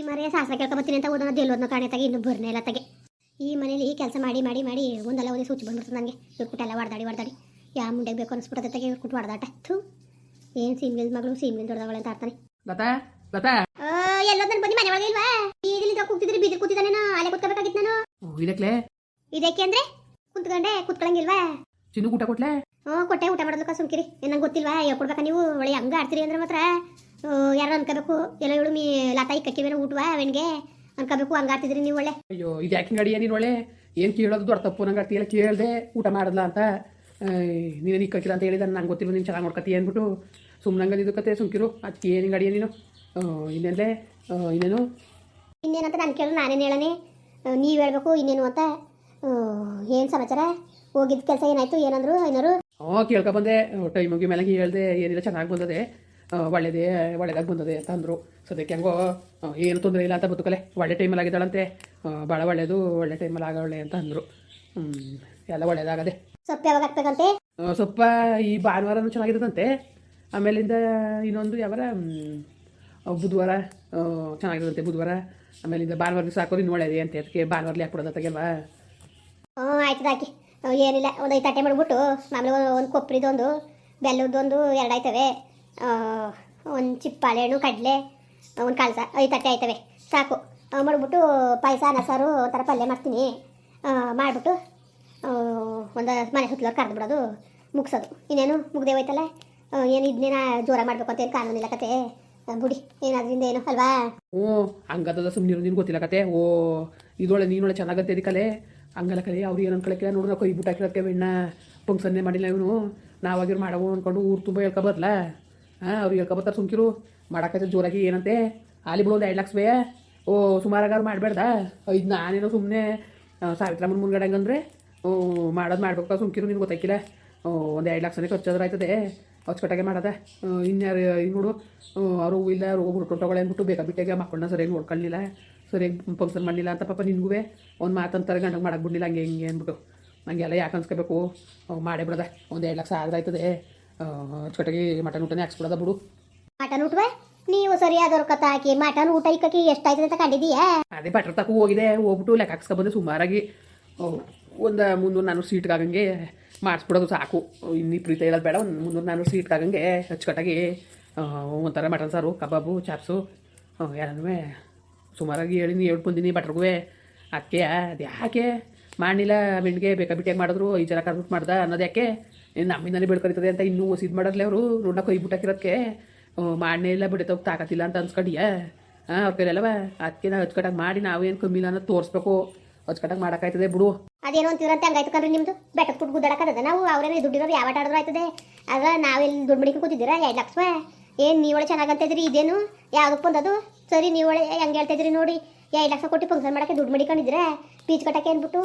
ಈ ಮರೆಯ ಸಾಸ ಕೇಳ್ಕೊಬತ್ತೀನಿ ಅಂತ ಓದೋಣ ದೇಲೋದ್ನ ಕಾಣೆ ತಗೆ ಇನ್ನು ಬರ್ನೇ ಇಲ್ಲ ತಗೆ. ಈ ಮನೇಲಿ ಕೆಲಸ ಮಾಡಿ ಮಾಡಿ ಮಾಡಿ ಒಂದಲ್ಲ ಒಂದೇ ಸೂಚಿ ಬಂದ್ಬಿಡ್ತದೆ ನನಗೆ ಇವ್ರು ಎಲ್ಲ ಹೊಡ್ದಾಡಿ ಹೊಡೆದಾಡಿ ಯಾವ ಮುಂಡೆಗೆ ಬೇಕು ಅನ್ಸ್ಬಿಟ್ಟದೆ ತಗೆ ಇವ್ರು ಕುಟ್ಟು ಹೊಡೆದಾಟ ಥೂ. ಏನು ಸೀಮ್ಗಿಲ್ ಮಗಳು ಸೀಮ್ಗಿಲ್ ದೊಡ್ಡದವಳೆ ಅಂತ ಆಡ್ತಾನೆ. ಲತಾ ಲತಾ. ಎಲ್ಲೋ ನಾನು ಬನ್ನಿ ಮನೆ ಒಳಗೆ ಇಲ್ವಾ? ಬೀದಿಲಿಂದ ಕೂಗ್ತಿದ್ರೆ ಬೀದಿ ಕೂತಿದ್ದಾನೆ ಅಲ್ಲೇ ಕೂತ್ಕೋಬೇಕಾಗಿತ್ತು ನಾನು. ಓ, ಇದಕ್ಲೆ ಇದಕ್ಕೆ ಅಂದ್ರೆ ಕುತ್ಕೊಂಡೆ ಕುತ್ಕೊಳಂಗಿಲ್ವಾ? ಚಿನ್ನು ಊಟ ಕೊಟ್ಲೆ? ಹ್ಞೂ ಕೊಟ್ಟೆ ಊಟ ಮಾಡೋದಕ್ಕೆ ಸುಮ್ಕಿರಿ. ನಂಗೆ ಗೊತ್ತಿಲ್ವಾ? ಹೇಳ್ಕೊಡ್ಬೇಕಾ ನೀವು? ಒಳ್ಳೆ ಹಂಗ ಆಡ್ತೀರಿ ಅಂದ್ರೆ ಮಾತ್ರ. ಯಾರು ಅನ್ಕೋಬೇಕು? ಎಲ್ಲ ಹೇಳು ಮೀ ಲತಾಯಿ ಕಕ್ಕಿ ಮೇಲೆ ಊಟವಾ ಅವನಿಗೆ? ಅನ್ಕೋಬೇಕು ಹಂಗಾಡ್ತಿದ್ರಿ ನೀವು ಒಳ್ಳೆ. ಅಯ್ಯೋ ಇದು ಯಾಕೆ ಗಡಿಯ ನೀನು ಒಳ್ಳೆ? ಏನು ಕೇಳೋದು ದೊಡ್ಡ ತಪ್ಪು? ನಂಗೆ ಅರ್ತಿಯಲ್ಲ ಕೇಳಿದೆ ಊಟ ಮಾಡಲ್ಲ ಅಂತ. ನೀನು ನಿಕ್ಕಕ್ಕಿಲ್ಲ ಅಂತ ಹೇಳಿದ ನಂಗೆ ಗೊತ್ತಿಲ್ಲ ನೀನು ಚೆನ್ನಾಗಿ ನೋಡ್ಕತ್ತಿ ಅಂದ್ಬಿಟ್ಟು ಸುಮ್ಮನಂಗೆ ಇದು ಕತೆ ಸುಮ್ಕಿರು. ಅದಕ್ಕೆ ಏನು ಗಡಿಯ ನೀನು? ಓ ಇನ್ನೆಲ್ಲೇ ಇನ್ನೇನು? ಇನ್ನೇನಂತ ನಾನು ಕೇಳೋ ನಾನೇನು ಹೇಳನೆ? ನೀವು ಹೇಳಬೇಕು ಇನ್ನೇನು ಅಂತ. ಏನು ಸಮಾಚಾರ? ಹೋಗಿದ್ದ ಕೆಲಸ ಏನಾಯ್ತು? ಏನಂದ್ರು ಏನಾರು ಹ್ಞೂ ಕೇಳ್ಕೊ ಬಂದೆ. ಟೈಮ್ ಮುಗಿ ಮೇಲೆ ಹೇಳ್ದೆ ಏನಿಲ್ಲ ಚೆನ್ನಾಗಿ ಬಂದದೆ. ಆ, ಒಳ್ಳೇದೇ ಒಳ್ಳೇದಾಗಿ ಬಂದದೆ ಅಂತ ಅಂದರು. ಸದ್ಯಕ್ಕೆ ಹೆಂಗೋ ಏನು ತೊಂದರೆ ಇಲ್ಲ ಅಂತ ಬದುಕಲೆ ಒಳ್ಳೆ ಟೈಮಲ್ಲಿ ಆಗಿದ್ದಾಳಂತೆ. ಭಾಳ ಒಳ್ಳೆಯದು ಒಳ್ಳೆ ಟೈಮಲ್ಲಿ ಆಗೋಳೆ ಅಂತ ಅಂದರು. ಎಲ್ಲ ಒಳ್ಳೇದಾಗದೆ. ಸೊಪ್ಪ ಯಾವಾಗ ಸ್ವಲ್ಪ ಈ ಭಾನುವಾರನೂ ಚೆನ್ನಾಗಿರುತ್ತಂತೆ. ಆಮೇಲಿಂದ ಇನ್ನೊಂದು ಯಾವಾರ ಬುಧವಾರ ಚೆನ್ನಾಗಿರುತ್ತಂತೆ ಬುಧವಾರ. ಆಮೇಲಿಂದ ಭಾನುವಾರ ಸಾಕೋದು ಇನ್ನು ಒಳ್ಳೇದೇ ಅಂತೆ. ಅದಕ್ಕೆ ಭಾನುವಾರಲಿ ಹಾಕ್ಬಿಡೋದು ತೆಗೆಲ್ವಾ ಹ್ಞೂ ಆಯ್ತದ ಹಾಕಿ ಏನಿಲ್ಲ ಒಂದು ಐದು ತಟ್ಟೆ ಮಾಡಿಬಿಟ್ಟು ಮಾಮೂಲಿ ಒಂದು ಕೊಬ್ಬರಿದೊಂದು ಬೆಲ್ಲದೊಂದು ಎರಡು ಆಯ್ತವೆ. ಒಂದು ಚಿಪ್ಪಾಳೆ ಹಣ್ಣು ಕಡಲೆ, ಒಂದು ಕಾಳ್ಸ ಐದು ತಟ್ಟೆ ಆಯ್ತವೆ. ಸಾಕು. ಮಾಡಿಬಿಟ್ಟು ಪಾಯಸ, ಅನ್ನ, ಸಾರು ಒಂಥರ ಪಲ್ಯ ಮಾಡ್ತೀನಿ. ಮಾಡಿಬಿಟ್ಟು ಒಂದು ಮನೆ ಸುತ್ತಲೋ ಕರೆದು ಬಿಡೋದು, ಮುಗಿಸೋದು. ಇನ್ನೇನು ಮುಗ್ದೇ ಹೋಯ್ತಲ್ಲ? ಏನು ಇದನ್ನೇನ ಜೋರ ಮಾಡಬೇಕು ಅಂತ ಏನು ಕಾನೂನಿಲ್ಲ ಕತೆ. ಬುಡಿ. ಏನಾದ್ರಿಂದ ಏನು, ಅಲ್ವಾ? ಹ್ಞೂ ಹಂಗದ ಸುಮ್ಮನೆ ನಿನ್ಗೆ ಗೊತ್ತಿಲ್ಲ ಕತೆ? ಓ ಇದೊಳೆ ನೀನೊಳೆ ಚೆನ್ನಾಗತ್ತೆ ಇದಕ್ಕಲೆ ಹಂಗಲ್ಲ ಕಲೆ, ಅವ್ರು ಏನು ಅನ್ಕೊಳಕ್ಕೆ ನೋಡು ನಾವು ಕೈ ಬಿಟ್ಟು ಹಾಕಿರೋಕ್ಕೆ ಬೆಣ್ಣ ಫಂಕ್ಷನ್ನೇ ಮಾಡಿಲ್ಲ ಇವನು. ನಾವಾಗಿರು ಮಾಡವು ಅಂದ್ಕೊಂಡು ಊರು ತುಂಬ ಹೇಳ್ಕೊಬರ್ಲ ಹಾಂ, ಅವ್ರು ಹೇಳ್ಕೊಬರ್ತಾರೆ ಸುಮ್ಕಿರು ಮಾಡಕ್ಕೆ ಜೋರಾಗಿ ಏನಂತೆ? ಅಲ್ಲಿ ಬಿಡು ಒಂದು ಎರಡು ಲಕ್ಷ ಬೇ ಓ, ಸುಮಾರಾಗಾರು ಮಾಡಬೇಡ್ದ? ಇದು ನಾನೇನೋ ಸುಮ್ಮನೆ ಸಾವಿತ್ರಮ್ಮನ ಮುಂದ್ಗಡೆ ಹಂಗಂದ್ರೆ ಮಾಡೋದು ಮಾಡ್ಬೇಕು ಸುಮ್ಕಿರು ನಿನ್ಗೆ ಗೊತ್ತಾಗಿಲ್ಲ ಒಂದು ಎರಡು ಲಕ್ಷನೇ ಖರ್ಚಾದ್ರೆ ಆಯ್ತದೆ ಅಚ್ಚುಕಟ್ಟಾಗೆ ಮಾಡದ. ಇನ್ಯಾರು ಈಗ ನೋಡು. ಅವರು ಇಲ್ಲ ರೋಗ ಹುರ್ಕೊಂಡೋಗಳೆ ಅಂದ್ಬಿಟ್ಟು ಬೇಕಾ ಬಿಟ್ಟಾಗೆ ಮಕ್ಕಳನ್ನ ಸರಿಯಾಗಿ ನೋಡ್ಕೊಳ್ಳಿಲ್ಲ ಸರಿಯಾಗಿ ಫಂಕ್ಷನ್ ಮಾಡಲಿಲ್ಲ ಅಂತ ಪಾಪ ನಿನ್ಗೂ ಒಂದು ಮಾತಂತಾರೆ ಗಂಡಗೆ ಮಾಡಕ್ಕೆ ಬಿಡಲಿಲ್ಲ, ಹಂಗೆ ಹಿಂಗೆ ಅಂದ್ಬಿಟ್ಟು. ಹಂಗೆಲ್ಲ ಯಾಕೆ ಅನ್ಸ್ಕೋಬೇಕು? ಮಾಡೇ ಬಿಡದ. ಒಂದು ಎರಡು ಲಕ್ಷ ಆದ್ರೆ ಆಯ್ತದೆ ಅಚ್ಚುಕಟ್ಟಾಗಿ ಮಟನ್ ಊಟನೇ ಹಾಕ್ಸ್ಬಿಡೋದ ಬಿಡು. ಮಟನ್ ಊಟವೇ ನೀವು ಸರಿಯಾದವ್ರ ಕಥ ಹಾಕಿ ಮಟನ್ ಊಟ ಇಕ್ಕಕ್ಕೆ ಎಷ್ಟಾಯ್ತದೆ ಅಂತ ಕಂಡಿದೀಯಾ ಅದೇ ಬಟ್ರ್ ತಕ್ಕ ಹೋಗಿದೆ ಹೋಗ್ಬಿಟ್ಟು ಲೆಕ್ಕ ಹಾಕ್ಸ್ಕೊಬಂದೆ ಸುಮಾರಾಗಿ. ಒಂದು ಮುನ್ನೂರು ನಾನ್ನೂರು ಸೀಟ್ಗಾಗಂಗೆ ಮಾಡಿಸ್ಬಿಡೋದು ಸಾಕು. ಇನ್ನೀ ಪ್ರೀತಿ ಹೇಳೋದು ಬೇಡ ಒಂದು ಮುನ್ನೂರು ನಾನ್ನೂರು ಸೀಟ್ಗಾಗಂಗೆ ಅಚ್ಚುಕಟ್ಟಾಗಿ ಒಂಥರ ಮಟನ್ ಸಾರು ಕಬಾಬು ಚಾಪ್ಸು ಯಾರನ್ನುವೆ ಸುಮಾರಾಗಿ ಹೇಳಿ ನೀ ಹೇಳ್ ಬಂದಿನಿ ಬಟ್ರಿಗೂ ಅದಕ್ಕೆ ಅದು ಯಾಕೆ ಮಾಡಿಲ್ಲ ಬೆಂಡಿಗೆ ಬೇಕಾ ಬಿಟ್ಟಿಯಾಗಿ ಮಾಡಿದ್ರು ಈ ಜನ ಕರ್ಬಿಟ್ಟು ಮಾಡ್ದೆ ಅನ್ನೋದು ಯಾಕೆ ನಮ್ಮಿಂದನೇ ಬೆಳ್ಕರಿತದೆ ಅಂತ ಇನ್ನೂ ಇದು ಮಾಡೋದ್ಲೆ ಅವರು ರುಣ ಕೈ ಬಿಟ್ಟಾಕಿರೋದಕ್ಕೆ ಮಾಡನೇ ಇಲ್ಲ ಬಿಡುತ್ತೆ ತಾಕತ್ತಿಲ್ಲ ಅಂತ ಅನ್ಸ್ಕೊಂಡಿಯಾ. ಹಾಂ, ಅವ್ರ ಕೈಲಲ್ಲವ ಅದಕ್ಕೆ ನಾವು ಮಾಡಿ ನಾವೇನು ಕಮ್ಮಿ ಇಲ್ಲ ಅನ್ನೋದು ತೋರಿಸ್ಬೇಕು. ಅಚ್ಚುಕಟ್ಟಾಗಿ ಮಾಡೋಕ್ಕಾಯ್ತದೆ ಬಿಡು. ಅದೇನೋ ಅಂತೀರಂತೆ ಹಂಗಾಯ್ತು ಕಣ್ರಿ ನಿಮ್ದು? ಬೆಟ್ಟದ ಕುಟ್ಟು ಗುದ್ದಾಡಕ್ಕದ ನಾವು? ಅವ್ರೇನೇ ದುಡ್ಡಿರೋರು ಯಾವ ಆಟಾಡಿದ್ರು ಆಯ್ತದೆ? ಅದ ನಾವೆಲ್ಲಿ ದುಡ್ಡು ಮಡಿಕೆ ಕೂತಿದ್ದೀರಾ? ಎರಡು ಲಕ್ಷ ಏನು ನೀವಳೆ ಚೆನ್ನಾಗಂತ ಇದ್ರಿ ಇದೇನು? ಯಾವ್ದಕ್ಕೆ ಬಂದದು? ಸರಿ ನೀವಳೆ ಹೆಂಗೆ ಹೇಳ್ತಿದ್ರಿ ನೋಡಿ. ಎರಡು ಲಕ್ಷ ಕೊಟ್ಟು ಫಂಕ್ಷನ್ ಮಾಡೋಕ್ಕೆ ದುಡ್ಡು ಮಡಿಕೊಂಡಿದ್ದೀರಾ? ಪೀಚ್ ಕಟ್ಟಕ್ಕೆ ಅಂದ್ಬಿಟ್ಟು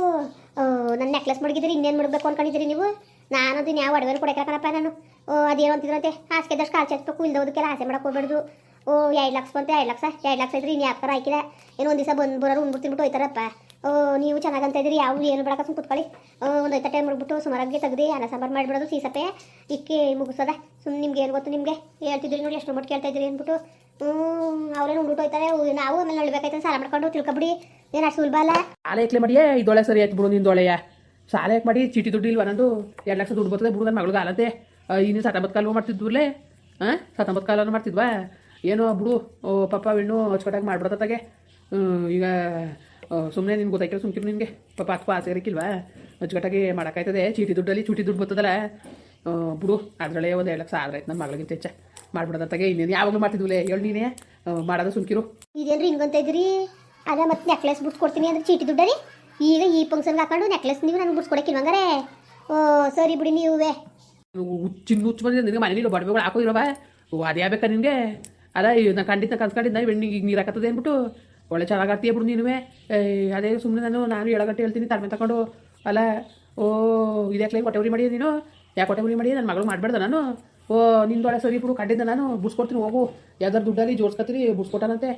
ನನ್ನ ನೆಕ್ಲೆಸ್ ಮಡಗಿದ್ರಿ ಇನ್ನೇನು ಮಾಡಬೇಕು ಅನ್ಕೊಂಡಿದ್ದೀರಿ ನೀವು? ನಾನು ಅದನ್ನ ಯಾವ ಒಡವೆನ ಕೊಡಕ್ಕಾಗಲ್ಲಪ್ಪ ನಾನು? ಓ, ಅದೇನು ಅಂತಿದ್ರಂತೆ. ಹಾಸಿಗೆ ದಷ್ಟು ಕಾಲು ಚಚ್ಬೇಕು. ಇಲ್ದೋದಕ್ಕೆಲ್ಲ ಆಸೆ ಮಾಡಕ್ಕೆ ಹೋಗ್ಬಾರ್ದು ಓ ಎರಡು ಲಕ್ಷ ಬಂತೆ ಎರಡು ಲಕ್ಷ ಎರಡು ಲಕ್ಷ ಇದ್ರಿ ಇನ್ನು ಯಾವ ಥರ ಹಾಕಿಲ್ಲ ಏನೋ ಒಂದು ದಿವಸ ಬಂದು ಬರೋರು ಉಂಡ್ಬಿಟ್ಟು ಹೋಯ್ತಾರಪ್ಪ. ಓ ನೀವು ಚೆನ್ನಾಗಂತ ಇದ್ರಿ ಯಾವ ಏನು ಬೇಡಕ ಸುಮ್ ಕುತ್ಕೊಳ್ಳಿ. ಒಂದು ಐತ ಟೈಮ್ ಮಾಡ್ಬಿಟ್ಟು ಸುಮಾರಾಗಿ ತೆಗ್ದು ಅನ್ನ ಸಾಂಬಾರು ಮಾಡಿಬಿಡೋದು ಸೀಸಪ್ಪೆ. ಇಕ್ಕಿ ಮುಗಿಸೋದ? ಸುಮ್ಮನೆ ನಿಮ್ಗೆ ಏನು ಗೊತ್ತು ನಿಮಗೆ? ಹೇಳ್ತಿದ್ರಿ ನೋಡಿ ಎಷ್ಟು ಮಟ್ಟು ಕೇಳ್ತಾ ಇದ್ರಿ ಅಂದ್ಬಿಟ್ಟು. ಹ್ಞೂ ಅವ್ರೇನು ಉಂಡ್ಬಿಟ್ಟು ಹೋಯ್ತಾರೆ. ನಾವು ಆಮೇಲೆ ನೋಡ್ಬೇಕಾಯ್ತು ಸಾಲ ಮಾಡ್ಕೊಂಡು ತಿಳ್ಕೊಬಿಡಿ. ಏನು ಅಷ್ಟು ಸುಲಭ ಅಲ್ಲ? ಏಕ್ಲೆ ಮಾಡಿಯೇ ಇದೊಳೆ ಸರಿ ಆಯ್ತು ಬಿಡು ನಿಂದೊಳೆಯ ಸಾಲ ಯಾಕೆ ಮಾಡಿ? ಚೀಟಿ ದುಡ್ಡು ಇಲ್ವ ನಂದು? ಎರಡು ಲಕ್ಷ ದುಡ್ಡು ಬರ್ತದೆ ಬಿಡು ನನ್ನ ಮಗಳಿಗೆ ಆಲಂತೆ ಇನ್ನೂ ಸತ್ತಂಬತ್ತು ಕಾಲು ಮಾಡ್ತಿದ್ವಲ್ಲೇ ಹಾಂ ಸತ್ತಂಬತ್ತು ಕಾಲು ಮಾಡ್ತಿದ್ವಾ? ಏನೋ ಬಿಡು, ಓ, ಪಾಪ ಹೆಣ್ಣು ಅಚ್ಚುಕಟ್ಟಾಗಿ ಮಾಡ್ಬಿಡತ್ತಾಗೆ ಈಗ ಸುಮ್ಮನೆ ನಿನ್ಗೆ ಗೊತ್ತಾಯ್ತು ಸುಮ್ಕಿರು ನಿನಗೆ ಪಾಪ ಅಪ್ಪ ಆಸೆ ಇರಕ್ಕಿಲ್ವಾ? ಅಚ್ಚುಕಟ್ಟಾಗಿ ಮಾಡೋಕ್ಕಾಯ್ತದೆ. ಚೀಟಿ ದುಡ್ಡಲ್ಲಿ ಚೀಟಿ ದುಡ್ಡು ಬರ್ತದಲ್ಲ. ಬಿಡು, ಅದರಲ್ಲೇ ಒಂದು ಎರಡು ಲಕ್ಷ ಆದ್ರೆ ಆಯ್ತು ನನ್ನ ಮಗಳಿಗಿಂತ ಹೆಚ್ಚ. ಮಾಡ್ಬಿಡೋದತ್ತಾಗೆ ಇನ್ನೇನು ಯಾವಾಗಲೂ ಮಾಡ್ತಿದ್ವಲ್ಲೇ ಹೇಳಿ ನೀನೇ. ಮಾಡೋದು ಸುಮ್ಕಿರು. ಇದೇನ್ರಿ ಹಿಂಗಂತ ಇದ್ರಿ ಅದೇ ಮತ್ತೆ ನೆಕ್ಲೆಸ್ ಬಿಡ್ಸ್ಕೊಡ್ತೀನಿ ಅಂದ್ರೆ ಚೀಟಿ ದುಡ್ಡಲ್ಲಿ? ಈಗ ಈ ಫಂಕ್ಷನ್ಗೆ ಹಾಕೊಂಡು ನೆಕ್ಲೆಸ್ ನೀವು ನನಗೆ ಬಿಡ್ಸ್ಕೊಡಕ್ಕಿಲ್ವಂಗಾರೆ ಓ ಸರಿ ಬಿಡಿ ನೀವೇ. ಹುಚ್ಚಿನ ಹುಚ್ಚು ಬಂದಿದೆ ನಿನಗೆ ಮನೇಲಿ ಬಡಬೆಗಳು ಹಾಕೋ ಇರೋ ಅದೇ ಆಗ್ಬೇಕಾ ನಿನಗೆ ಅದ ನಾನು ಖಂಡಿತ ಕಲ್ಸ್ಕೊಂಡಿದ್ದ ಈಗ ನೀರು ಹಾಕತ್ತದೆ ಅಂದ್ಬಿಟ್ಟು ಒಳ್ಳೆ ಚೆನ್ನಾಗಿ ಬಿಡು ಏಯ್, ಅದೇ ಸುಮ್ಮನೆ ನಾನು ನಾನು ಎಳಗಟ್ಟೆ ಹೇಳ್ತೀನಿ ತಡ್ಮೆ ತಗೊಂಡು ಅಲ್ಲ ಓ ಇದಕ್ಕೆ ಹೊಟ್ಟೆ ಉರಿ ಮಾಡಿ ನೀನು? ಯಾಕೆ ಹೊಟ್ಟೆ ಉರಿ ಮಾಡಿ ನನ್ನ ಮಗಳು ಮಾಡಬೇಡ್ದ ನಾನು. ಓ ನಿಂದೊಳೆ ಸರಿ ಬಿಡು ಕಂಡಿದ್ದ ನಾನು. ಬುಡ್ಸ್ಕೊಡ್ತೀನಿ ಹೋಗು. ಯಾವ್ದಾರು ದುಡ್ಡಲ್ಲಿ ಬುಟ್ಸ್ ಬುಡ್ಸ್ಕೊಟ್ಟಾನಂತೆ.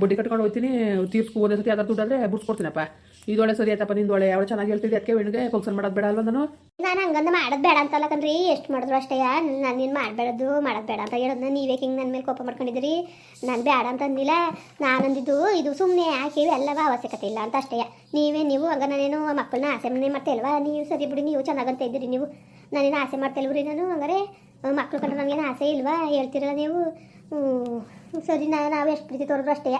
ಬಡ್ಡಿ ಕಟ್ಕೊಂಡು ಹೋಗ್ತೀನಿ ತೀರ್ಸ್ಕೊ ಒಂದೇ ಸತಿ ಯಾವ್ದಾರು ದುಡ್ಡಾದ್ರೆ ಬುಡ್ಸ್ಕೊಡ್ತೀನಪ್ಪ. ಇದೊಳೆ ಸರಿ ಆಯ್ತಪ್ಪ ನಿಂದೊಳೆ ಅವಳು ಚೆನ್ನಾಗಿ ಹೇಳ್ತಿದ್ದೆ ಅದಕ್ಕೆ ಹೆಣ್ಣಿಗೆ ಫಂಕ್ಷನ್ ಮಾಡೋದು ಬೇಡ ಅಲ್ವ ನಾನು ನಾನು ಹಂಗಂದ ಮಾಡೋದು ಬೇಡ ಅಂತಲ್ಲ ಕಣ್ರಿ, ಎಷ್ಟು ಮಾಡಿದ್ರು ಅಷ್ಟೇ ನಾನು ನೀನು ಮಾಡಬೇಡದು ಮಾಡೋದು ಬೇಡ ಅಂತ ಹೇಳೋದು ನೀವೇ ಹಿಂಗೆ ನನ್ನ ಮೇಲೆ ಕೋಪ ಮಾಡ್ಕೊಂಡಿದ್ರಿ ನಾನು ಬೇಡ ಅಂತ ಅಂದಿಲ್ಲ ನಾನು ಅಂದಿದ್ದು ಇದು ಸುಮ್ಮನೆ ಯಾಕೆ ಅಲ್ಲವ ಅವಶ್ಯಕತೆ ಇಲ್ಲ ಅಂತ ಅಷ್ಟೇ ನೀವೇ, ನೀವು, ಹಂಗ ನಾನೇನು ಮಕ್ಕಳನ್ನ ಆಸೆ ಮನೆ ಮಾಡ್ತಾ ಇಲ್ವಾ? ನೀವು ಸರಿ ಬಿಡಿ, ನೀವು ಚೆನ್ನಾಗಂತ ಇದ್ದೀರಿ ನೀವು. ನಾನೇನು ಆಸೆ ಮಾಡ್ತಾ ಇಲ್ವ್ರಿ ನಾನು? ಹಂಗಾರೆ ಮಕ್ಕಳು ಕಂಡ್ರೆ ನನಗೇನು ಆಸೆ ಇಲ್ವಾ? ಹೇಳ್ತಿರಲ್ಲ ನೀವು. ಸರಿ ನಾ ನಾವು ಎಷ್ಟು ಪ್ರೀತಿ ತೋರಿದ್ರು ಅಷ್ಟೇ.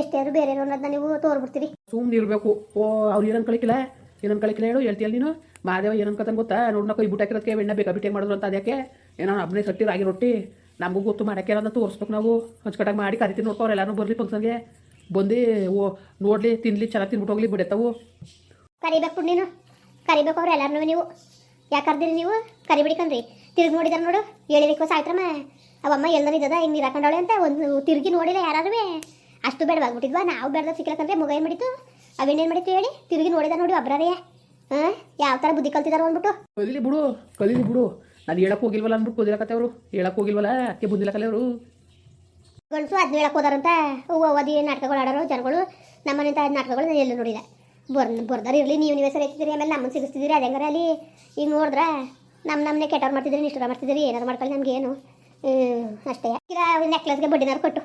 ಎಷ್ಟೇ ಆದ್ರೂ ಬೇರೆ ಅನ್ನೋದನ್ನ ನೀವು ತೋರ್ಬಿಡ್ತೀರಿ. ಸುಮ್ಮನೆ ಇರಬೇಕು. ಓ ಅವ್ರು ಏನನ್ ಕಳಿಕಿಲ್ಲ ಏನನ್ ಕಳಿಕಿಲ್ಲ ಹೇಳು? ಹೇಳ್ತೀಯಲ್ಲ ನೀನು? ಮಾದೇವ ಏನನ್ ಕತನ್ ಗೊತ್ತಾ? ನೋಡ್ ನಾ ಕೈ ಬಿಟ್ಟಾಕಿರೋದಕ್ಕೆ ಬೆಣ್ಣ ಬೇಕಾ? ಬಿಟ್ಟೆ ಮಾಡಿದ್ರು ಅಂತ ಅದಕ್ಕೆ ಏನೋ ಅಬ್ನೇ ಸಟ್ಟಿ ರಾಗಿ ರೊಟ್ಟಿ. ನಮಗೂ ಗೊತ್ತು ಮಾಡಕ್ಕೆ ಅಂತ ತೋರಿಸ್ಬೇಕು ನಾವು. ಹಂಚ್ಕಟ್ಟಾಗಿ ಮಾಡಿ ಕರಿತೀನಿ ನೋಡ್ಕೋ ಎಲ್ಲಾರು ಬರಲಿ ಫಂಕ್ಷನ್ಗೆ ಬಂದು ಓ ನೋಡ್ಲಿ ತಿನ್ಲಿ ಚೆನ್ನಾಗಿ ತಿನ್ಬಿಟ್ಟು ಹೋಗ್ಲಿ ಬಿಡತ್ತವು. ಕರಿಬೇಕು ನೀನು. ಕರಿಬೇಕು ಅವ್ರು ಎಲ್ಲಾರನ್ನೂ ನೀವು. ಯಾಕೆ ಕರ್ದಿರಿ ನೀವು? ಕರಿಬಿಡಿ ಕಣ್ರಿ. ತಿರುಗಿ ನೋಡಿದಾರೆ ನೋಡು. ಹೇಳಿಬೇಕು ಸಾಯ್ತ್ರಮ್ಮ. ಅವಮ್ಮ ಎಲ್ಲರೂ ಇದ್ದದ ಹಿಂಗೆ ನೀರು ಹಾಕೊಂಡವಳೆ ಅಂತ ಒಂದು ತಿರುಗಿ ನೋಡಿಲ್ಲ ಯಾರಾದ್ರೂ. ಅಷ್ಟು ಬೇಡವಾಗ್ಬಿಟ್ಟಿದ್ವಾ ನಾವು ಬೇಡದ ಸಿಕ್ಕಲಕ್ಕಂದ್ರೆ ಮಗ ಏನು ಮಾಡಿತ್ತು ಅವೇನೇನು ಮಾಡಿತ್ತು ಹೇಳಿ? ತಿರುಗಿ ನೋಡಿದ ನೋಡಿ ಒಬ್ಬರೇ ಹಾಂ? ಯಾವ ಥರ ಬುದ್ಧಿ ಕಲ್ತಿದಾರ ಅಂದ್ಬಿಟ್ಟು. ಕಲೀಲಿ ಬಿಡು ಕಲೀಲಿ ಬಿಡು. ನಾನು ಹೇಳಕ್ಕೆ ಹೋಗಿಲ್ವಲ್ಲ ಅಂದ್ಬಿಟ್ಟು ಬಂದಿರಕತ್ತೆ ಅವರು. ಹೇಳಕ್ಕೆ ಹೋಗಿಲ್ವಲ್ಲ? ಅದಕ್ಕೆ ಬಂದಿಲ್ಲಕಲ್ಲ ಅವರು? ಗಂಡಸು ಅದನ್ನ ಹೇಳಕ್ ಹೋದಾರಂತ ಹೂವು ಓದಿ ನಾಟಕಗಳು ಆಡೋರು ಜನಗಳು. ನಮ್ಮನೆಂತ ನಾಟಕಗಳು ನಾನು ಎಲ್ಲೂ ನೋಡಿಲ್ಲ. ಬರ್ ಬರ್ದಾರ ಇರಲಿ ನೀವು ನೀವೇ ಸರಿ ಎತ್ತಿದ್ದೀರಿ ಆಮೇಲೆ ನಮ್ಮನ್ನು ಸಿಗಿಸ್ತಿದ್ದೀರಿ. ಅದೇ ಹಂಗಾರೆ ಅಲ್ಲಿ? ಈಗ ನೋಡಿದ್ರೆ? ನಮ್ಮ ನಮ್ಮನೆ ಕೆಟ್ಟವ್ರು ಮಾಡ್ತಿದ್ದೀರಿ ನಿಷ್ಠರ ಮಾಡ್ತಿದ್ದೀರಿ. ಏನಾರು ಮಾಡ್ಕೊಳ್ಳಿ ನಮ್ಗೆ ಅಷ್ಟೇ. ಈಗ ನೆಕ್ಲೆಸ್ಗೆ ಬಡ್ಡಿನಾರು ಕೊಟ್ಟು.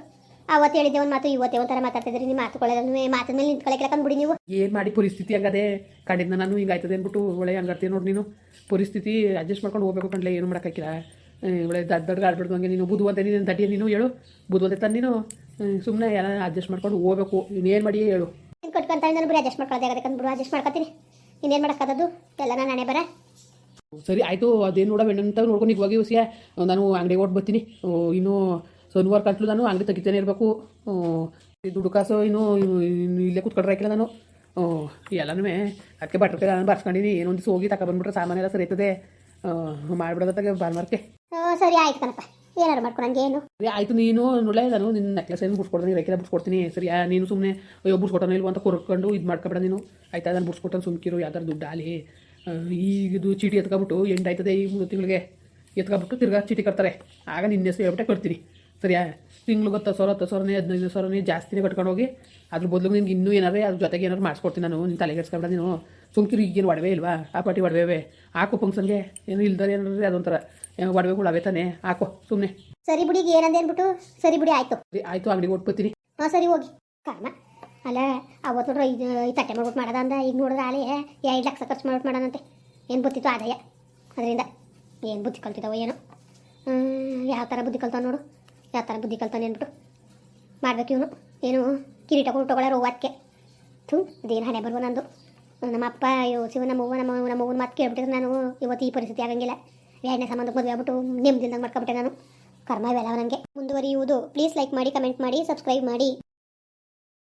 ಅವತ್ತು ಹೇಳಿದ್ದೆ ಒಂದು ಮಾತು ಇವತ್ತೇ ಒಂಥರ ಮಾತು ನಿಮ್ಮ ಮಾತುಕೊಳ್ಳೋದನ್ನು ಮಾತಿನ ಮೇಲೆ ನಿಂತ್ಕೊಳ್ಳೋಕೆ ಬಿಡಿ ನೀವು. ಏನು ಮಾಡಿ ಪರಿಸ್ಥಿತಿ ಹಂಗದೆ? ಕಂಡಿದ್ದ ನಾನು ಹಿಂಗಾಯ್ತದೆ ಅಂದ್ಬಿಟ್ಟು ಒಳ್ಳೆ ಹಂಗಾರ್ತೀನಿ ನೋಡಿ ನೀನು. ಪರಿಸ್ಥಿತಿ ಅಡ್ಜಸ್ಟ್ ಮಾಡ್ಕೊಂಡು ಹೋಗ್ಬೇಕು ಕಂಡ್ಲೆ ಏನು ಮಾಡೋಕ್ಕಾಗಿಲ್ಲ ಒಳ್ಳೆ ದೊಡ್ಡ ದಡ್ಡ ಆಡ್ಬಿಡ್ದು ಹಂಗೆ ನೀನು ಬುದುವಂತೆ ನೀನು ತಟಿಯ ನೀನು ಹೇಳು. ಬುದುವಂತೆ ತಂದು ನೀನು. ಸುಮ್ಮನೆ ಎಲ್ಲ ಅಡ್ಜಸ್ಟ್ ಮಾಡ್ಕೊಂಡು ಹೋಗ್ಬೇಕು. ಇನ್ನೇನು ಮಾಡಿ ಹೇಳು. ಕೊಟ್ಕೊಂತ ನಾನು ಬರೀ ಅಡ್ಜಸ್ಟ್ ಮಾಡ್ಕೊಳ್ಳೋದೇ ಆಗತ್ತೆ ಕಂದ್ಬಿಡು ಅಡ್ಜಸ್ಟ್ ಮಾಡ್ಕೊತೀನಿ. ಇನ್ನೇನು ಮಾಡೋಕ್ಕದು ಎಲ್ಲ ನಾನು ಹಣೆ ಬರ. ಸರಿ ಆಯಿತು ಅದೇನು ನೋಡ ಅಂತ ನೋಡ್ಕೊಂಡು ಈಗ ಹೋಗಿ ಹುಸಿಯ ನಾನು ಅಂಗಡಿಗೆ ಓಟ್ ಬರ್ತೀನಿ. ಇನ್ನು ಶನಿವಾರ ಕಟ್ಲು ನಾನು ಅಂಗಡಿ ತೆಗಿತಾನೆ ಇರಬೇಕು. ದುಡ್ಡು ಕಾಸು ಇನ್ನು ಇಲ್ಲೇ ಕುತ್ಕೊಂಡ್ರೆ ಹಾಕಿಲ್ಲ ನಾನು. ಎಲ್ಲನೂ ಅದಕ್ಕೆ ಬಟ್ರಕ್ಕೆ ನಾನು ಬರ್ಸ್ಕೊಂಡಿನಿ. ಏನೊಂದು ದಿವಸ ಹೋಗಿ ತಗೊಬಂದ್ಬಿಟ್ರೆ ಸಾಮಾನೆಲ್ಲ ಸರಿ ಆಯ್ತದೆ ಮಾಡಿಬಿಡೋದತ್ತಾಗೆ ಬಾಲ್ಮಾರ್ಕೆ ಮಾರ್ಕೆ. ಸರಿ ಆಯ್ತು ಕಣಪ್ಪ. ಏನಾರು ಮಾಡ್ಕೊ ನನಗೆ ಏನು? ಆಯಿತು ನೀನು ನೋಡಲೇ ನಾನು ನಿನ್ನ ನೆಕ್ಲೆಸ್ ಏನು ಬಿಡ್ಸ್ಕೊಡ್ತೀನಿ ರೇಖೆಲ್ಲ ಬಿಡ್ಸ್ಕೊಡ್ತೀನಿ. ಸರಿ ನೀನು ಸುಮ್ಮನೆ ಅಯ್ಯೋ ಬಿಡ್ಸ್ಕೊಟ್ಟನ ಇಲ್ವ ಅಂತ ಕೊರ್ಕೊಂಡು ಇದು ಮಾಡ್ಕೊಬೇಡ ನೀನು. ಆಯ್ತಾ ನಾನು ಬಿಡ್ಸ್ಕೊಟ್ಟನು ಸುಮ್ಕಿರು ಯಾವ್ದಾರು ದುಡ್ಡು ಆಲಿ ಈಗ ಇದು ಚೀಟಿ ಎತ್ಕೊಬಿಟ್ಟು ಎಂಡ್ ಆಯ್ತದೆ ಈ ಮೂರು ತಿಂಗಳಿಗೆ. ಎತ್ಕೊಬಿಟ್ಟು ತಿರ್ಗಾ ಚೀಟಿ ಕಟ್ತಾರೆ. ಆಗ ನಿನ್ನ ಹೆಸರು ಹೇಳ್ಬಿಟ್ಟೆ ಕಟ್ತೀನಿ. ಸರಿಯಾ? ತಿಂಗ್ಳಿಗೆ ಹತ್ತು ಸಾವಿರ ಹತ್ತು ಸಾವಿರನೇ ಹದಿನೈದು ಸಾವಿರನೇ ಜಾಸ್ತಿನೇ ಕಟ್ಕೊಂಡು ಹೋಗಿ ಅದ್ರ ಬದಲು ನಿನ್ಗೆ ಇನ್ನೂ ಏನಾರೇ ಅದ್ರ ಜೊತೆಗೆ ಏನಾರು ಮಾಡಿಸ್ಕೊಡ್ತೀನಿ ನಾನು. ನಿನ್ನ ತಲೆಗೆಡ್ಸ್ಕೊಂಡ ನೀನು. ಸುಮ್ಕಿರು ಈಗೇನು ಒಡವೆ ಇಲ್ವಾ? ಆ ಪಾಟಿ ಒಡವೆ ಹಾಕು ಫಂಕ್ಷನ್ಗೆ. ಏನು ಇಲ್ದಾರೆ ಏನಾದ್ರೆ ಅದೊಂಥರ ಒಡವೆಗಳು ಅವೇ ತಾನೇ. ಹಾಕೋ ಸುಮ್ಮನೆ ಸರಿ ಬಿಡಿ ಏನಂದೇನ್ಬಿಟ್ಟು ಸರಿ ಬಿಡಿ ಆಯ್ತು. ಆಯ್ತು ಅಂಗಡಿಗೆ ಹೊಟ್ಬತ್ತೀನಿ ಹಾಂ ಸರಿ ಹೋಗಿ. ಕರ್ಮ. ಅಲ್ಲ, ಅವತ್ತು ನೋಡ್ರಿ ಇದು ಈ ತಟ್ಟೆ ಮಾಡ್ಬಿಟ್ಟು ಮಾಡೋದ ಅಂದ. ಈಗ ನೋಡಿದ್ರೆ ಆಳೆ ಎರಡು ಲಕ್ಷ ಖರ್ಚು ಮಾಡ್ಬಿಟ್ಟು ಮಾಡೋದಂತೆ ಏನು ಬುತ್ತಿತ್ತು ಆದಾಯ? ಅದರಿಂದ ಏನು ಬುದ್ಧಿ ಕಲ್ತಿದ್ದಾವೆ ಏನೋ. ಯಾವ ಥರ ಬುದ್ಧಿ ಕಲ್ತಾವ ನೋಡು. ಯಾವ ಥರ ಬುದ್ಧಿ ಕಲ್ತಾನೆ ಅಂದ್ಬಿಟ್ಟು. ಮಾಡ್ಬೇಕು ಇವನು. ಏನು ಕಿರೀಟ ಕೊಟ್ಟು ತಗೊಳ್ಳೋ ಅದಕ್ಕೆ ಥೂ, ಅದೇನು ಹಣೆ ಬರುವ ನಂದು. ನಮ್ಮ ಅಪ್ಪ, ಅಯ್ಯೋ, ಶಿವ, ನಮ್ಮ ಅವ್ವ, ನಮ್ಮ ನಮ್ಮ ಅವ್ವನ ಮಾತು ಕೇಳ್ಬಿಟ್ಟಿದ್ರೆ ನಾನು. ಇವತ್ತು ಈ ಪರಿಸ್ಥಿತಿ ಆಗಂಗಿಲ್ಲ. ಎರಡನೇ ಸಂಬಂಧಕ್ಕೆ ಮದುವೆ ಆಗ್ಬಿಟ್ಟು ನೆಮ್ಮದಿಲ್ದಂಗೆ ಮಾಡ್ಕೊಬಿಟ್ಟೆ ನಾನು. ಕರ್ಮ ಇವೆಲ್ಲ ನನಗೆ ಮುಂದುವರಿಯುವುದು. ಪ್ಲೀಸ್ ಲೈಕ್ ಮಾಡಿ ಕಮೆಂಟ್ ಮಾಡಿ ಸಬ್ಸ್ಕ್ರೈಬ್ ಮಾಡಿ.